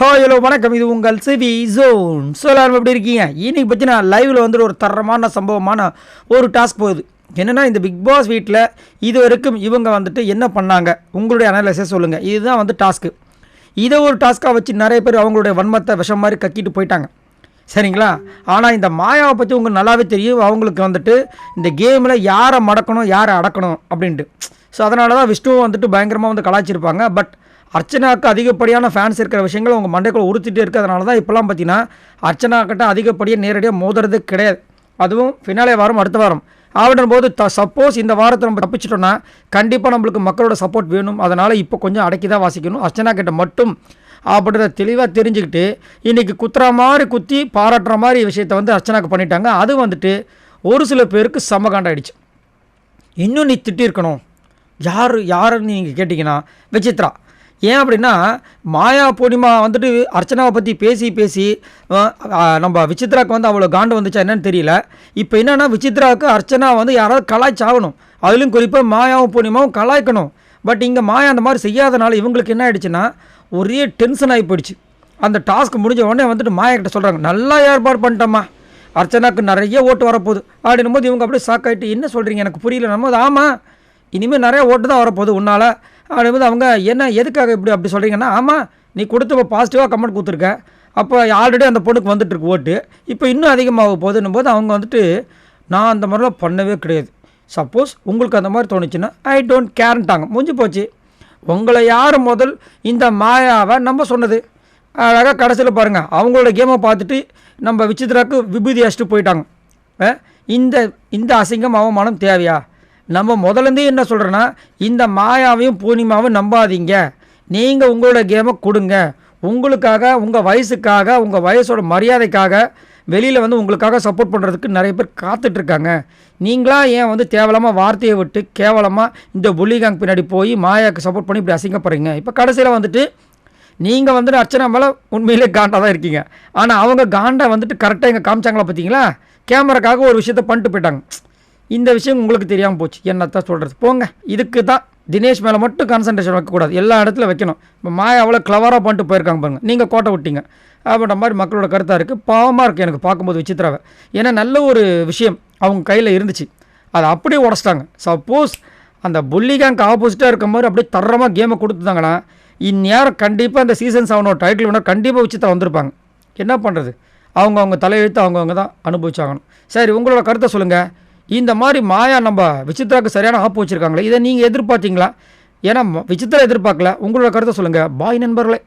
Hi hello வணக்கம். இது உங்கள் சிவி ஜோன் ஸோ எல்லாரும் எப்படி இருக்கீங்க? இன்னைக்கு நான் லைவில் வந்துட்டு ஒரு தரமான சம்பவமான ஒரு டாஸ்க் போகுது. என்னென்னா இந்த பிக் பாஸ் வீட்டில் இது வரைக்கும் இவங்க வந்துட்டு என்ன பண்ணாங்க? உங்களுடைய அனாலிசை சொல்லுங்கள் இதுதான் வந்து டாஸ்க்கு இதை ஒரு டாஸ்க்காக வச்சு நிறைய பேர் அவங்களுடைய வன்மத்தை விஷம் மாதிரி கக்கிட்டு போயிட்டாங்க. சரிங்களா? ஆனால் இந்த மாயாவை பற்றி உங்களுக்கு நல்லாவே தெரியும். அவங்களுக்கு வந்துட்டு இந்த கேமில் யாரை மடக்கணும் யாரை அடக்கணும் அப்படின்ட்டு. ஸோ அதனால தான் விஷ்ணுவும் வந்துட்டு பயங்கரமாக வந்து கலாய்ச்சிருப்பாங்க. பட் அர்ச்சனாவுக்கு அதிகப்படியான ஃபேன்ஸ் இருக்கிற விஷயங்கள் உங்கள் மண்டைக்குள்ள உறுத்திட்டே இருக்கிறதுனால தான் இப்போலாம் பார்த்தீங்கன்னா அர்ச்சனாக்கிட்ட அதிகப்படியாக நேரடியாக மோதுறது கிடையாது. அதுவும் ஃபினாலே வாரம் அடுத்த வாரம். ஆவிடும் போது த சப்போஸ் இந்த வாரத்தை நம்ம தப்பிச்சிட்டோன்னா கண்டிப்பாக நம்மளுக்கு மக்களோட சப்போர்ட் வேணும். அதனால் இப்போ கொஞ்சம் அடக்கி தான் வாசிக்கணும். அர்ச்சனா கிட்ட மட்டும் அப்படின்றத தெளிவாக தெரிஞ்சுக்கிட்டு இன்றைக்கி குத்துற மாதிரி குத்தி பாராட்டுற மாதிரி விஷயத்தை வந்து அர்ச்சனாக்கு பண்ணிட்டாங்க. அது வந்துட்டு ஒரு சில பேருக்கு சமகாண்டாயிடுச்சு. இன்னும் நீ திட்டிருக்கணும் யார் யாருன்னு நீங்கள் கேட்டிங்கன்னா விசித்ரா. ஏன் அப்படின்னா மாயா பூர்ணிமா வந்துட்டு அர்ச்சனாவை பற்றி பேசி பேசி நம்ம விசித்ராவுக்கு வந்து அவ்வளோ காண்டு வந்துச்சா என்னன்னு தெரியல. இப்போ என்னென்னா விசித்ராவுக்கு அர்ச்சனா வந்து யாராவது கலாய்ச்சாகணும் அதுலேயும் குறிப்பாக மாயாவும் பூர்ணிமாவும் கலாய்க்கணும். பட் இங்கே மாயா அந்த மாதிரி செய்யாதனால இவங்களுக்கு என்ன ஆகிடுச்சுன்னா ஒரே டென்ஷன் ஆகி போயிடுச்சு. அந்த டாஸ்க் முடிஞ்ச உடனே வந்துட்டு மாயா கிட்ட சொல்கிறாங்க நல்லா ஏற்பாடு பண்ணிட்டோம்மா. அர்ச்சனாக்கு நிறைய ஓட்டு வரப்போகுது. அப்படின்னும் போது இவங்க அப்படியே ஷாக் ஆகிட்டு என்ன சொல்கிறீங்க எனக்கு புரியல. நம்ம ஆமாம் இனிமேல் நிறைய ஓட்டு தான் வரப்போகுது உன்னால். அப்படிங்கும்போது அவங்க என்ன எதுக்காக இப்படி அப்படி சொல்கிறீங்கன்னா ஆமாம் நீ கொடுத்து இப்போ பாசிட்டிவாக கமெண்ட் கொடுத்துருக்க. அப்போ ஆல்ரெடி அந்த பொண்ணுக்கு வந்துட்டுருக்கு ஓட்டு. இப்போ இன்னும் அதிகமாக போகுதுன்னும் போது அவங்க வந்துட்டு நான் அந்த மாதிரிலாம் பண்ணவே கிடையாது. சப்போஸ் உங்களுக்கு அந்த மாதிரி தோணுச்சுன்னா ஐ டோன்ட் கேர்ன்ட்டாங்க முடிஞ்சு போச்சு. உங்களை யார் முதல் இந்த மாயாவை நம்ம சொன்னது? அழகாக கடைசியில் பாருங்கள் அவங்களோட கேமை பார்த்துட்டு நம்ம விசித்ராக்கு விபூதி அடிச்சுட்டு போயிட்டாங்க. இந்த இந்த அசிங்கம் அவமானம் தேவையா? நம்ம முதலேருந்தே என்ன சொல்கிறேன்னா இந்த மாயாவையும் பூர்ணிமாவும் நம்பாதீங்க. நீங்கள் உங்களோட கேமை கொடுங்க. உங்களுக்காக உங்கள் வயசுக்காக உங்கள் வயசோட மரியாதைக்காக வெளியில் வந்து உங்களுக்காக சப்போர்ட் பண்ணுறதுக்கு நிறைய பேர் காத்துட்ருக்காங்க. நீங்களா ஏன் வந்து தேவலமாக வார்த்தையை விட்டு கேவலமாக இந்த புள்ளிகாங் பின்னாடி போய் மாயாவுக்கு சப்போர்ட் பண்ணி இப்படி அசிங்கப்படுறீங்க? இப்போ கடைசியில் வந்துட்டு நீங்கள் வந்துட்டு அர்ச்சனா மேலே உண்மையிலே காண்டாக தான் இருக்கீங்க. ஆனால் அவங்க காண்டை வந்துட்டு கரெக்டாக இங்கே காமிச்சாங்களா பார்த்தீங்களா கேமராக்காக ஒரு விஷயத்த பண்ணிட்டு போயிட்டாங்க. இந்த விஷயம் உங்களுக்கு தெரியாமல் போச்சு. என்னத்தான் சொல்கிறது போங்க. இதுக்கு தான் தினேஷ் மேலே மட்டும் கான்சன்ட்ரேஷன் வைக்கக்கூடாது. எல்லா இடத்துல வைக்கணும். இப்போ மாயா அவ்வளோ கிளவராக பண்ணிட்டு போயிருக்காங்க பாருங்க. நீங்கள் கோட்டை விட்டீங்க. அப்படின்ற மாதிரி மக்களோட கருத்தாக இருக்குது பாவமாக இருக்குது எனக்கு பார்க்கும்போது விசித்திராவை. ஏன்னா நல்ல ஒரு விஷயம் அவங்க கையில் இருந்துச்சு. அதை அப்படியே உடச்சிட்டாங்க. சப்போஸ் அந்த புள்ளிகாங்க்கு ஆப்போசிட்டாக இருக்க மாதிரி அப்படியே தரமாக கேமை கொடுத்துருந்தாங்கன்னா இந்நேரம் கண்டிப்பாக அந்த சீசன் செவனோட டைட்டில் வேணால் கண்டிப்பாக விசித்திரா வந்திருப்பாங்க. என்ன பண்ணுறது அவங்க அவங்க தலையெழுத்து அவங்கவுங்க தான் அனுபவிச்சாகணும். சரி உங்களோட கருத்தை சொல்லுங்கள் இந்த மாதிரி மாயா நம்ம விசித்ராக்கு சரியான ஆப்பு வச்சுருக்காங்களே இதை நீங்கள் எதிர்பார்த்தீங்களா? ஏன்னா விசித்திரா விசித்ரா எதிர்பார்க்கல. உங்களோட கருத்தை சொல்லுங்கள் பாய் நண்பர்களே.